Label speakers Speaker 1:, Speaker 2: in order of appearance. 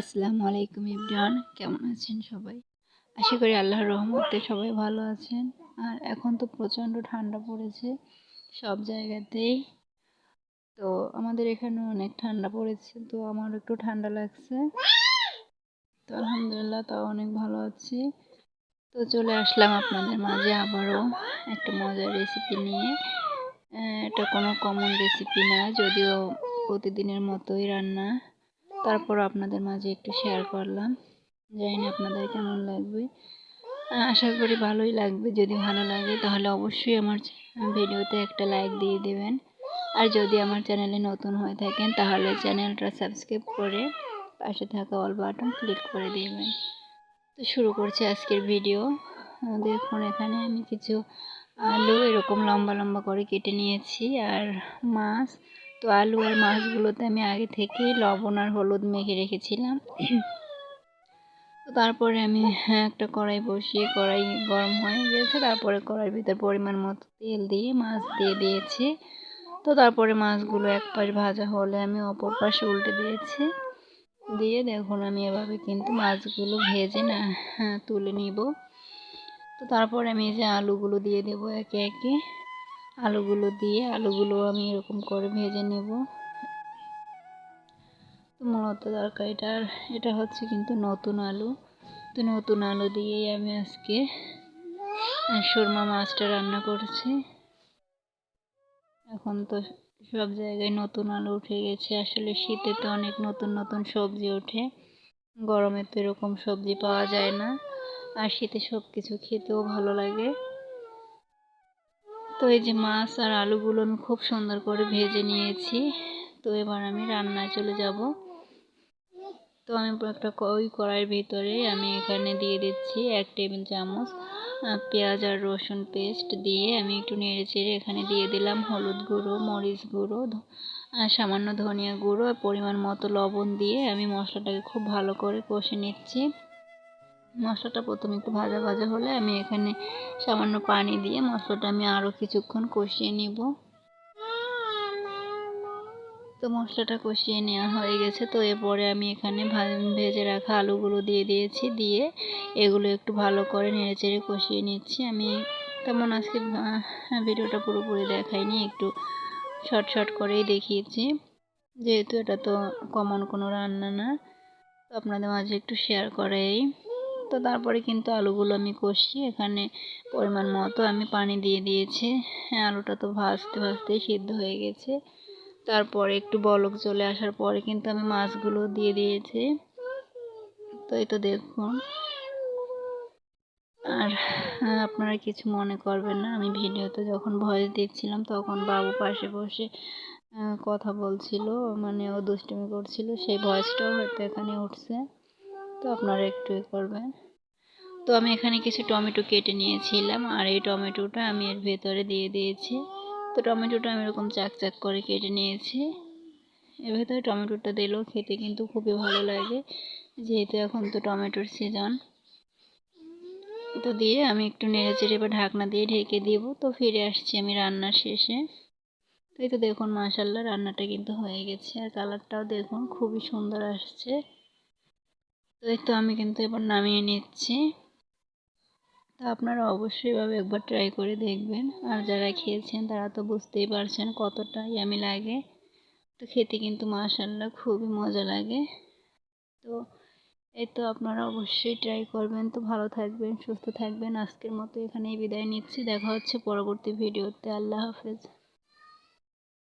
Speaker 1: আসসালামু আলাইকুম ইবরান কেমন আছেন সবাই? আশা করি আল্লাহর রহমতে সবাই ভালো আছেন। আর এখন তো প্রচণ্ড ঠান্ডা পড়েছে সব জায়গাতেই। তো আমাদের এখানে অনেক ঠান্ডা পড়েছে, তো আমার একটু ঠান্ডা লাগছে। তো আলহামদুলিল্লাহ তাও অনেক ভালো আছি। তো চলে আসলাম আপনাদের মাঝে আবারও একটা মজার রেসিপি নিয়ে। এটা কোনো কমন রেসিপি না, যদিও প্রতিদিনের মতোই রান্না। তারপর আপনাদের মাঝে একটু শেয়ার করলাম। জানি না আপনাদের কেমন লাগবে। আশা করি ভালোই লাগবে। যদি ভালো লাগে, তাহলে অবশ্যই আমার ভিডিওতে একটা লাইক দিয়ে দেবেন। আর যদি আমার চ্যানেলে নতুন হয়ে থাকেন, তাহলে চ্যানেলটা সাবস্ক্রাইব করে পাশে থাকা অল বাটন ক্লিক করে দেবেন। তো শুরু করছি আজকের ভিডিও দেখুন, এখানে আমি কিছু আলু এরকম লম্বা লম্বা করে কেটে নিয়েছি। আর মাছ তো আলু আর মাছগুলোতে আমি আগে থেকেই লবণ আর হলুদ মেখে রেখেছিলাম। তো তারপরে আমি হ্যাঁ, একটা কড়াই বসিয়ে কড়াই গরম হয়ে গেছে তারপরে কড়াইয়ের ভিতর পরিমাণ মতো তেল দিয়ে মাছ দিয়ে দিয়েছি। তো তারপরে মাছগুলো এক পাশ ভাজা হলে আমি অপর পাশে উল্টে দিয়েছি। দিয়ে দেখুন আমি এভাবে কিন্তু মাছগুলো ভেজে না হ্যাঁ, তুলে নিব। তো তারপরে আমি যে আলুগুলো দিয়ে দেবো একে একে। আলুগুলো দিয়ে আলুগুলো আমি এরকম করে ভেজে নেব। তো মূলত তরকারিটার এটা হচ্ছে কিন্তু নতুন আলু। তো নতুন আলু দিয়েই আমি আজকে সুরমা মাছটা রান্না করছি। এখন তো সব জায়গায় নতুন আলু উঠে গেছে। আসলে শীতে তো অনেক নতুন নতুন সবজি ওঠে। গরমে তো এরকম সবজি পাওয়া যায় না। আর শীতে সব কিছু খেতেও ভালো লাগে। তো এই যে মাছ আর আলুগুলো আমি খুব সুন্দর করে ভেজে নিয়েছি। তো এবার আমি রান্নায় চলে যাব। তো আমি একটা ওই কড়াইয়ের ভিতরে আমি এখানে দিয়ে দিচ্ছি এক টেবিল চামচ পেঁয়াজ আর রসুন পেস্ট দিয়ে আমি একটু নেড়ে চেড়ে এখানে দিয়ে দিলাম হলুদ গুঁড়ো, মরিচ গুঁড়ো সামান্য ধনিয়া গুঁড়ো আর পরিমাণ মতো লবণ দিয়ে আমি মশলাটাকে খুব ভালো করে কষে নিচ্ছি। মশলাটা প্রথমে একটু ভাজা ভাজা হলে আমি এখানে সামান্য পানি দিয়ে মশলাটা আমি আরও কিছুক্ষণ কষিয়ে নিব। তো মশলাটা কষিয়ে নেওয়া হয়ে গেছে। তো এরপরে আমি এখানে ভেজে রাখা আলুগুলো দিয়ে দিয়েছি, দিয়ে এগুলো একটু ভালো করে নেড়ে চেড়ে কষিয়ে নিচ্ছি। আমি তেমন আজকে ভিডিওটা পুরোপুরি দেখাইনি, একটু শর্ট শর্ট করেই দেখিয়েছি। যেহেতু এটা তো কমন কোনো রান্না না, তো আপনাদের মাঝে একটু শেয়ার করেই তো তারপরে কিন্তু আলুগুলো আমি কষি এখানে পরিমাণ মতো আমি পানি দিয়ে দিয়েছি। হ্যাঁ আলুটা তো ভাজতে ভাজতেই সিদ্ধ হয়ে গেছে। তারপরে একটু বলক চলে আসার পরে কিন্তু আমি মাছগুলো দিয়ে দিয়েছি। তো এই তো দেখুন। আর আপনারা কিছু মনে করবেন না। আমি ভিডিওতে যখন ভয়েস দিচ্ছিলাম তখন বাবু পাশে বসে কথা বলছিল। মানে ও দুষ্টুমি করছিল। সেই ভয়েসটাও হয়তো এখানে উঠছে। তো আপনারা একটু এ করবেন। তো আমি এখানে কিছু টমেটো কেটে নিয়েছিলাম, আর এই টমেটোটা আমি এর ভেতরে দিয়ে দিয়েছি। তো টমেটোটা আমি এরকম চাক চাক করে কেটে নিয়েছি। এর ভেতরে টমেটোটা দিলেও খেতে কিন্তু খুবই ভালো লাগে, যেহেতু এখন তো টমেটোর সিজন। তো দিয়ে আমি একটু নেড়ে চেড়ে বা ঢাকনা দিয়ে ঢেকে দিব। তো ফিরে আসছি আমি রান্নার শেষে। তো এই তো দেখুন মাসাল্লাহ রান্নাটা কিন্তু হয়ে গেছে, আর কালারটাও দেখুন খুবই সুন্দর আসছে। তো এই তো আমি কিন্তু এবার নামিয়ে নিচ্ছি। তো আপনারা অবশ্যই এভাবে একবার ট্রাই করে দেখবেন। আর যারা খেয়েছেন তারা তো বুঝতেই পারছেন কতটা ইয়ামি লাগে। তো খেতে কিন্তু মাশাল্লাহ খুবই মজা লাগে। তো এই তো আপনারা অবশ্যই ট্রাই করবেন। তো ভালো থাকবেন, সুস্থ থাকবেন। আজকের মতো এখানেই বিদায় নিচ্ছি। দেখা হচ্ছে পরবর্তী ভিডিওতে। আল্লাহ হাফেজ।